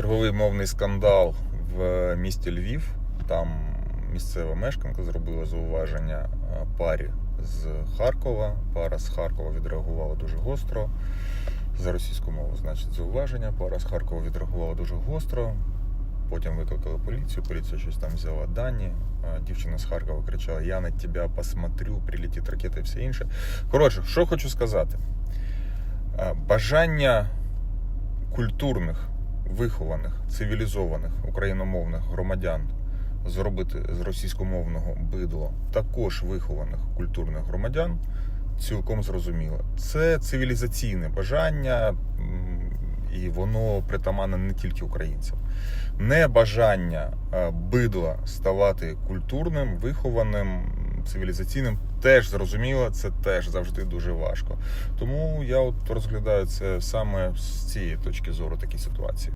черговий мовний скандал в місті Львів. Там місцева мешканка зробила зауваження е, парі з Харкова. Пара з Харкова відреагувала дуже гостро. За російську мову, значить, зауваження. Пара з Харкова відреагувала дуже гостро. Потім викликали поліцію, поліція щось там взяла дані. Дівчина з Харкова кричала: Я на тебе посмотрю, прилетить ракета і все інше. Коротше, що хочу сказати. Е, Бажання культурних, вихованих, цивілізованих україномовних громадян зробити з російськомовного бидло також вихованих культурних громадян цілком зрозуміло. Це цивілізаційне бажання, і воно притаманне не тільки українцям. Не бажання е, бидла ставати культурним, вихованим, цивілізаційним теж зрозуміло, це теж завжди дуже важко. Тому я от розглядаю це саме з цієї точки зору такі ситуації.